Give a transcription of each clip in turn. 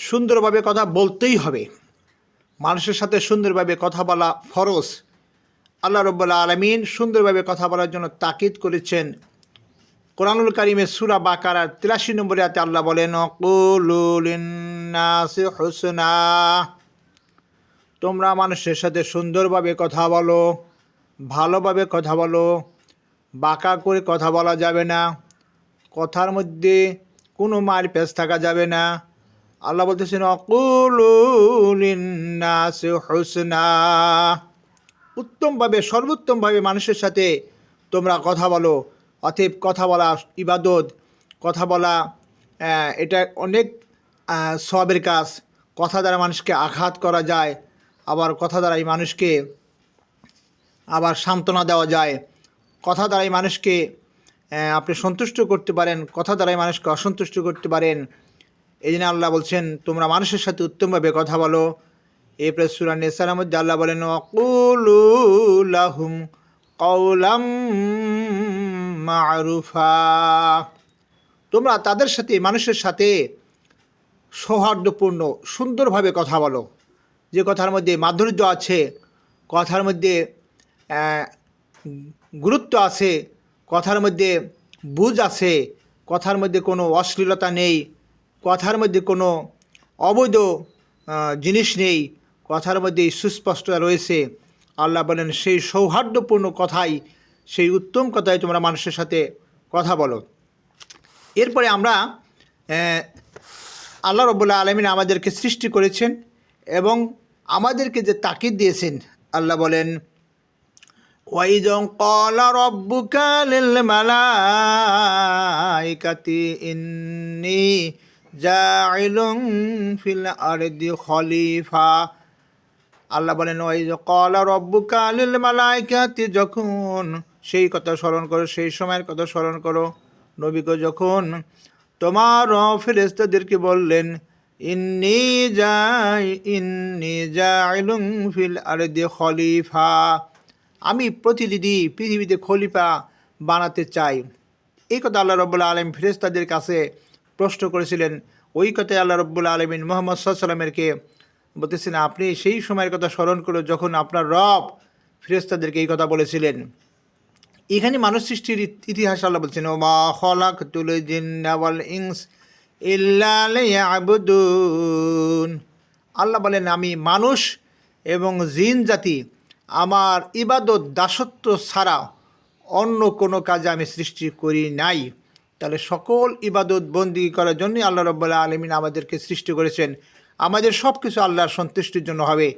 সুন্দরভাবে কথা বলতেই হবে। মানুষের সাথে সুন্দরভাবে কথা বলা ফরজ। আল্লাহ রব্বুল্লা আলমিন সুন্দরভাবে কথা বলার জন্য তাকিদ করেছেন। কোরআনুল কারিমের সুরা বাকারার তিরাশি নম্বরে আতে আল্লাহ বলেন "অকুলুলিন্নাসি হুসনা। তোমরা মানুষের সাথে সুন্দরভাবে কথা বলো, ভালোভাবে কথা বলো, বাঁকা করে কথা বলা যাবে না, কথার মধ্যে কোনো মার পেঁচ থাকা যাবে না। আল্লাহ বলতেছেন অকুলুলিন্নাসি হুসনা। উত্তমভাবে, সর্বোত্তমভাবে মানুষের সাথে তোমরা কথা বলো, অতএব কথা বলা ইবাদত, কথা বলা এটা অনেক সবের কাজ। কথা দ্বারা মানুষকে আঘাত করা যায়, আবার কথা দ্বারাই মানুষকে আবার সান্ত্বনা দেওয়া যায়। কথা দ্বারাই মানুষকে আপনি সন্তুষ্ট করতে পারেন, কথা দ্বারাই মানুষকে অসন্তুষ্ট করতে পারেন। এই জন্য আল্লাহ বলছেন, তোমরা মানুষের সাথে উত্তমভাবে কথা বলো। এরপরে সুরা নেসার মধ্যে আল্লাহ বলেন অকুলুলাহুম কৌলাম মারুফা। তোমরা তাদের সাথে, মানুষের সাথে সৌহার্দ্যপূর্ণ, সুন্দরভাবে কথা বলো। যে কথার মধ্যে মাধুর্য আছে, কথার মধ্যে গুরুত্ব আছে, কথার মধ্যে বুঝ আছে, কথার মধ্যে কোনো অশ্লীলতা নেই কথার মধ্যে কোনো অবৈধ জিনিস নেই। কথার মধ্যে সুস্পষ্টতা রয়েছে। আল্লাহ বলেন, সেই সৌহার্দ্যপূর্ণ কথাই, সেই উত্তম কথাই তোমরা মানুষের সাথে কথা বলো। এরপরে আমরা আল্লাহ রবুল্লা আলমিন আমাদেরকে সৃষ্টি করেছেন এবং আমাদেরকে যে তাকিদ দিয়েছেন, আল্লাহ বলেন, ওয়াইদং মালাইকাতি ইন্নী জাইলুম ফিল আরদি খলিফা। আল্লাহ বলেন ওই কলা রব্বুকা আলিল মালাইকাতি, যখন সেই কথা স্মরণ করো, সেই সময়ের কথা স্মরণ করো নবীকে যখন তোমার ফেরেস্তাদেরকে বললেন, ইন্নি যাই ইন্নি যাইলুম ফিল আরদি খলিফা, আমি প্রতিনিধি পৃথিবীতে খলিফা বানাতে চাই। এই কথা আল্লাহ রব্বুল্লা আলম ফেরেস্তাদের কাছে প্রশ্ন করেছিলেন, ওই কথায় আল্লাহ রব্বুল্লা আলমিন মোহাম্মদ সাল্লামেরকে বলতেছেন, আপনি সেই সময়ের কথা স্মরণ করে যখন আপনার রব ফিরেস্তাদেরকে এই কথা বলেছিলেন। এখানে মানুষ সৃষ্টির ইতিহাস আল্লাহ বলছেন ও মা খলাক তুলে জিন্নাওয়াল ইংস ইবুদুন আল্লাহ বলেন, আমি মানুষ এবং জিন জাতি, আমার ইবাদত দাসত্ব ছাড়া অন্য কোনো কাজে আমি সৃষ্টি করি নাই। তাহলে সকল ইবাদত বন্দি করার জন্যই আল্লাহ রব্বুল্লাহ আলমিন আমাদেরকে সৃষ্টি করেছেন। আমাদের সব কিছু আল্লাহর সন্তুষ্টির জন্য হবে।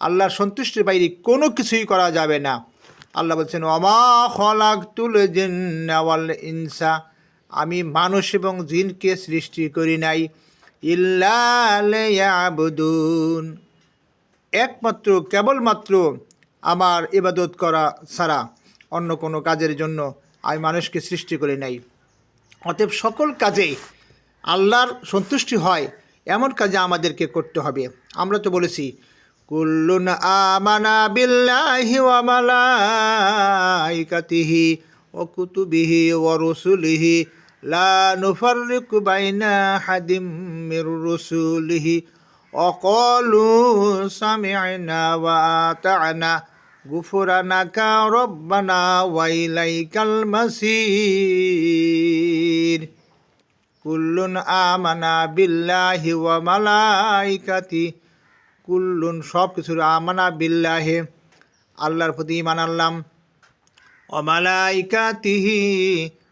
আল্লাহর সন্তুষ্টির বাইরে কোনো কিছুই করা যাবে না। আল্লাহ বলছেন অমা খলাক তুল জিন্নাওয়াল ইনসা। আমি মানুষ এবং জিনকে সৃষ্টি করি নাই। ইল্লাবুদুন একমাত্র, কেবলমাত্র আমার ইবাদত করা ছাড়া অন্য কোনো কাজের জন্য আমি মানুষকে সৃষ্টি করি নাই। অতএব সকল কাজে আল্লাহর সন্তুষ্টি হয়, এমন কাজে আমাদেরকে করতে হবে। আমরা তো বলেছি, কুল্লুন আমানা বিল্লাহি ওয়া মালাইকাতিহি ওয়া কুতুবিহি ওয়া রুসুলিহি, লা নুফাররিকু বাইনা হাদিম মির রুসুলিহি অকলু সামি'না ওয়া আতা'না গুফরানাকা রব্বানা ওয়া ইলাইকাল মাসির কুল্লুন আমানা বিল্লাহি ওয়া মালাইকাতি। কুল্লুন সব কিছুর আমানা বিল্লাহে, আল্লাহর প্রতি ইমান আনলাম। ও মালাইকাতিহি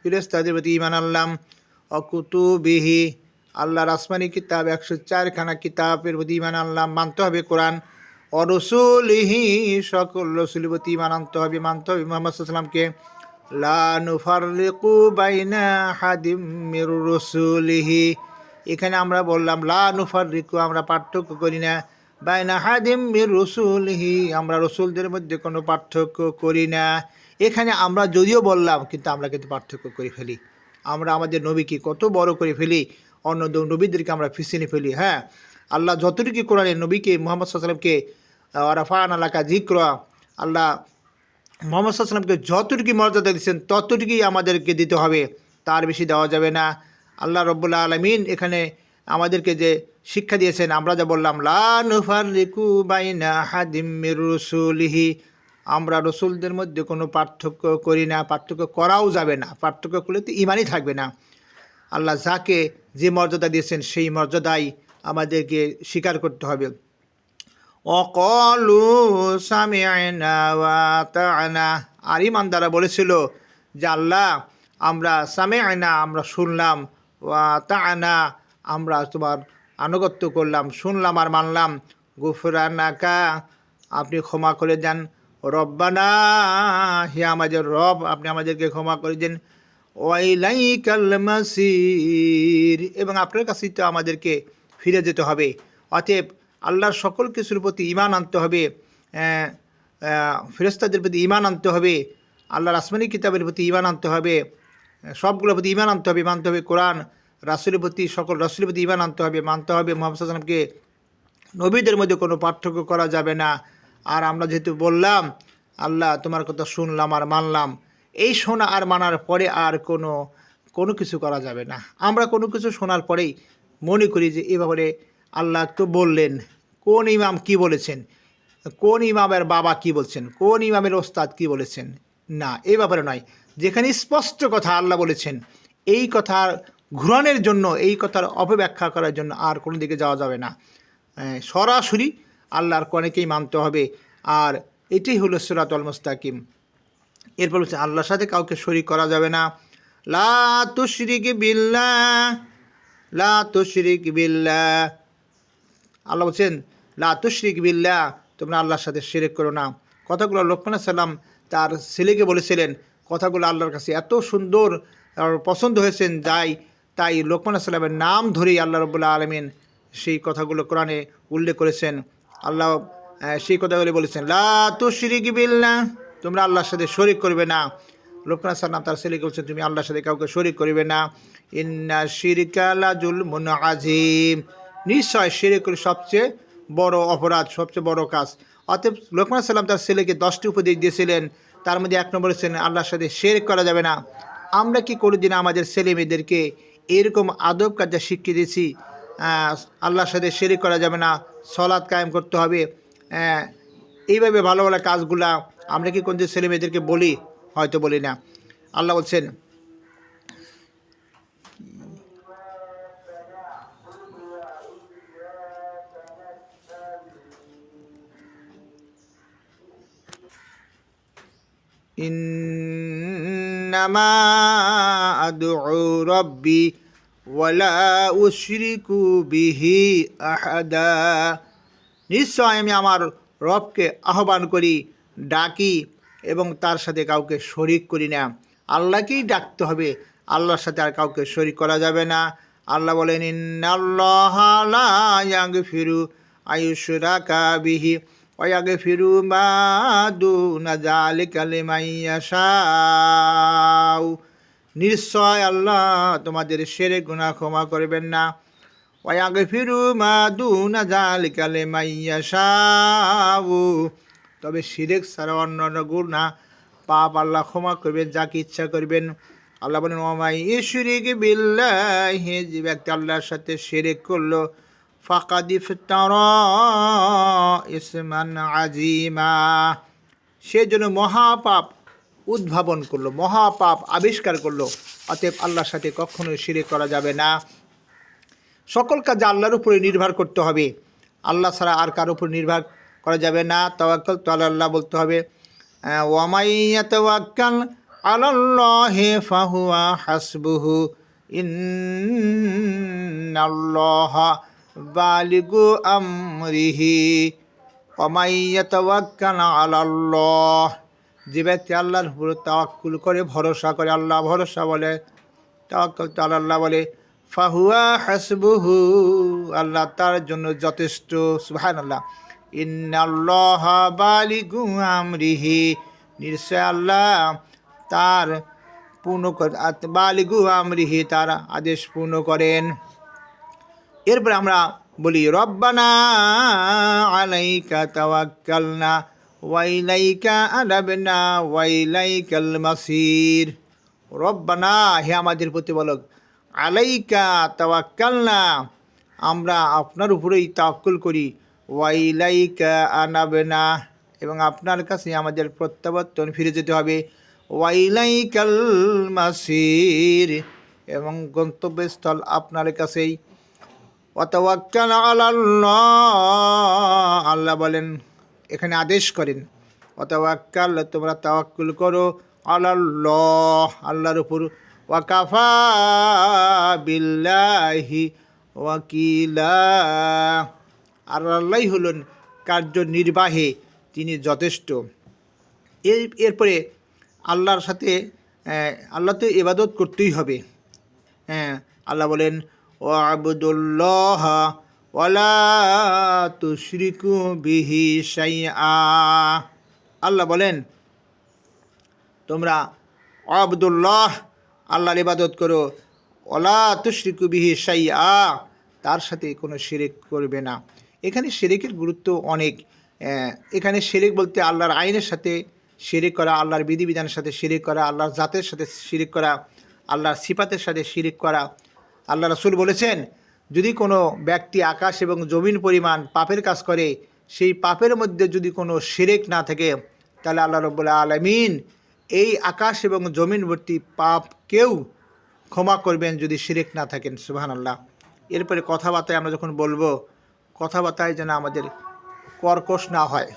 ফিরেস্তাদের প্রতি ইমান আনলাম। অকুতুবিহি আল্লাহর আসমানি কিতাব, একশো চারখানা কিতাবের প্রতি ইমান আনলাম। মানতে হবে কোরআন। অরসুলিহি সকল ইমান আনতে হবে। মানতে হবে মোহাম্মদ সাল্লামকে লা নুফাররিকু বাইনা হাদিম মির রসুলিহি। এখানে আমরা বললাম, লা নুফাররিকু আমরা পার্থক্য করি না। বাইনা হাদিম মির রসুলিহি, আমরা রসুলদের মধ্যে কোনো পার্থক্য করি না। এখানে আমরা যদিও বললাম, কিন্তু আমরা কিন্তু পার্থক্য করে ফেলি। আমরা আমাদের নবীকে কত বড় করে ফেলি, অন্য নবীদেরকে আমরা ফিসিনে ফেলি হ্যাঁ? আল্লাহ যতটুকু কোরআনে নবীকে, মোহাম্মদ সাল্লামকে রাফান আলাকা জিক্রা আল্লাহ মোহাম্মদ সাল্লামকে যতটুকু মর্যাদা দিচ্ছেন ততটুকুই আমাদেরকে দিতে হবে। তার বেশি দেওয়া যাবে না। আল্লাহ রব্বুল্লাহ আলমিন এখানে আমাদেরকে যে শিক্ষা দিয়েছেন, আমরা যা বললাম, লা নুফাররিকু বাইনা হাদিম মির রসুলিহি। আমরা রসুলদের মধ্যে কোনো পার্থক্য করি না, পার্থক্য করাও যাবে না। পার্থক্য করলে তো ইমানই থাকবে না। আল্লাহ যাকে যে মর্যাদা দিয়েছেন, সেই মর্যাদাই আমাদেরকে স্বীকার করতে হবে। অকলু তাআনা। আর ইমানদারা বলেছিল যে আল্লাহ, আমরা সামিআনা আমরা শুনলাম। ওয়া তাআনা, আমরা তোমার আনুগত্য করলাম, শুনলাম আর মানলাম। গুফরানাকা, আপনি ক্ষমা করে দেন। রব্বানা, হে আমাদের রব, আপনি আমাদেরকে ক্ষমা করে দেন। ওয়াইলাইকাল মাসির, এবং আপনার কাছেই তো আমাদেরকে ফিরে যেতে হবে। অতএব আল্লাহর সকল কিছুর প্রতি ইমান আনতে হবে। আহ, প্রতি ইমান আনতে হবে। আল্লাহর আসমানি কিতাবের প্রতি ইমান আনতে হবে। সবগুলোর প্রতি ইমান আনতে হবে মানতে হবে কোরআন। রাসুলের প্রতি সকল রাসুলের প্রতি ইমান আনতে হবে মানতে হবে। মোহাম্মদ সাল্লামকে নবীদের মধ্যে কোনো পার্থক্য করা যাবে না। আর আমরা যেহেতু বললাম আল্লাহ তোমার কথা শুনলাম আর মানলাম এই শোনা আর মানার পরে আর কোনো কোনো কিছু করা যাবে না। আমরা কোনো কিছু শোনার পরেই মনে করি যে এ ব্যাপারে আল্লাহ তো বললেন, কোন ইমাম কি বলেছেন? কোন ইমামের বাবা কি বলছেন? কোন ইমামের ওস্তাদ কি বলেছেন? না এই ব্যাপারে নয়। যেখানে স্পষ্ট কথা আল্লাহ বলেছেন, এই কথার ঘুরানোর জন্য, এই কথার অপব্যাখ্যা করার জন্য আর কোনো দিকে যাওয়া যাবে না। সরাসরি আল্লাহর কনেকেই মানতে হবে। আর এটাই হলো সিরাতুল মুস্তাকিম। এরপর বলছে, আল্লাহর সাথে কাউকে শরিক করা যাবে না। লা তুশরিক বিল্লাহ, লা তুশরিক বিল্লাহ। আল্লাহ বলছেন, লা তুশরিক বিল্লাহ তোমরা আল্লাহর সাথে শিরিক করো না। কথাগুলো লোকমান সাল্লাম তার ছেলেকে বলেছিলেন। কথাগুলো আল্লাহর কাছে এত সুন্দর পছন্দ হয়েছেন, যাই তাই লোকমান সাল্লামের নাম ধরেই আল্লাহ রবুল্লাহ আলমিন সেই কথাগুলো কোরআনে উল্লেখ করেছেন। আল্লাহ সেই কথাগুলি বলেছেন, লা তুশরিক বিল্লাহ তোমরা আল্লাহর সাথে শরিক করবে না। লোকনাথ সাল্লাম তার ছেলেকে বলছেন, তুমি আল্লাহর সাথে কাউকে শরিক করবে না। ইন্না শিরিকালা জুলমুন আজিম নিশ্চয় শিরিকুল সবচেয়ে বড় অপরাধ, সবচেয়ে বড় কাজ। অতএব লোকমান সাল্লাম তার ছেলেকে দশটি উপদেশ দিয়েছিলেন। তার মধ্যে এক নম্বর ছিলেন আল্লাহর সাথে শেরিক করা যাবে না। আমরা কি কোনোদিন আমাদের ছেলে মেয়েদেরকে এরকম আদব কাজা শিখিয়ে দিয়েছি আল্লাহর সাথে শেরিক করা যাবে না সলাদ কায়েম করতে হবে এইভাবে ভালো ভালো কাজগুলা আমরা কি কোন ছেলে মেয়েদেরকে বলি? হয়তো বলি না। আল্লাহ বলছেন إنما أدعو ربي ولا أشرك به أحدا নিশ্চয় আমি আমার রবকে আহ্বান করি ডাকি এবং তার সাথে কাউকে শরিক করি না আল্লাহকেই ডাকতে হবে আল্লাহর সাথে আর কাউকে শরিক করা যাবে না আল্লাহ বলেন ইন্নাল্লাহ লা ইয়াগফিরু আয়ুশরাকা বিহি ইয়াগফিরু মা দুনা যালিকা লিমান ইয়াশাউ নিশ্চয় আল্লাহ তোমাদের সেরে গুনাহ ক্ষমা করবেন না। ওয়াগফিরু মা দুনা যালিকা লিমান ইয়াশাউ তবে শিরেক ছাড়া অন্যান্য গুণা পাপ আল্লাহ ক্ষমা করবেন, যাকে ইচ্ছা করবেন। আল্লাহ বলেন, ওমাই ইশরিক বিল্লাহি যে ব্যক্তি আল্লাহর সাথে সেরেক করল ফাকাদিফ তারা ইসমান আজিমা সে জন্য মহাপাপ উদ্ভাবন করল, মহাপাপ আবিষ্কার করল, অতএব আল্লাহর সাথে কখনোই শিরিক করা যাবে না। সকল কাজ আল্লাহর উপরে নির্ভর করতে হবে। আল্লাহ ছাড়া আর কার উপর নির্ভর করা যাবে না। তাওয়াক্কাল তো আল্লাহ বলতে হবে ওয়ামাইয়া তাওয়াক্কাল আলাল্লাহি ফাহুয়া হাসবুহু ইন্নাল্লাহা বালিগু আমরিহি ওয়ামাইয়া তাওয়াক্কাল আলাল্লাহ। যে ব্যক্তি আল্লাহর উপর তাওয়াক্কুল করে, ভরসা করে, আল্লাহ ভরসা বলে, তাওয়াক্কাল তো আল্লাহ বলে, ফাহুয়া হাসবুহু, আল্লাহ তার জন্য যথেষ্ট সুবহান আল্লাহ ইন্নাল্লাহ বালিগু আমরিহি, নিশ্চয় আল্লাহ তার পূর্ণ বালিগু আমরিহি তার আদেশ পূর্ণ করেন। এরপরে আমরা বলি, রব্বানা আলাইকা তাওয়াক্কালনা, ওয়াইলাইকা আনাবনা, ওয়াইলাইকাল মাসির। রব্বানা, হে আমাদের প্রতিপালক, আলাইকা তাওয়াক্কালনা, আমরা আপনার উপরেই তাক্কুল করি, ওয়াইলাইকা আনাবেনা। এবং আপনার কাছে আমাদের প্রত্যাবর্তন ফিরে যেতে হবে, ওয়াইলাইকাল মাসির। এবং গন্তব্যস্থল আপনার কাছেই। অতওয়াক্কাল আলাল্লাহ। আল্লাহ বলেন, এখানে আদেশ করেন অতওয়াক্কাল তোমরা তাওয়াক্কুল করো আলাল্লাহ, আল্লাহর উপর। ওয়াকাফা বিল্লাহি ওয়াকিলা। আর আল্লাহ হলেন কার্যনির্বাহে, তিনি যথেষ্ট। এই এরপরে আল্লাহর সাথে আল্লাহ তো এবাদত করতেই হবে। হ্যাঁ আল্লাহ বলেন ও আবুদুল্লাহ ওয়ালা তুশরিকু বিহি শাইআ আল্লাহ বলেন, তোমরা আবদুল্লাহ, আল্লাহর ইবাদত করো ওলা তুশরিকু বিহি শাইআ, তার সাথে কোনো শিরিক করবে না। এখানে শিরিকের গুরুত্ব অনেক। এখানে শিরিক বলতে আল্লাহর আইনের সাথে শিরিক করা, আল্লাহর বিধিবিধানের সাথে শিরিক করা, আল্লাহর জাতের সাথে শিরিক করা, আল্লাহর সিফাতের সাথে শিরিক করা আল্লাহ রাসূল বলেছেন, যদি কোনো ব্যক্তি আকাশ এবং জমিন পরিমাণ পাপের কাজ করে, সেই পাপের মধ্যে যদি কোনো শিরেক না থাকে, তাহলে আল্লাহ রব্বুল্লা আলমিন এই আকাশ এবং জমিন ভর্তি পাপ কেউ ক্ষমা করবেন যদি শিরেক না থাকেন। সুবাহান আল্লাহ এরপরে কথাবার্তায় আমরা যখন বলব, কথাবার্তায় যেন আমাদের কর্কশ না হয়।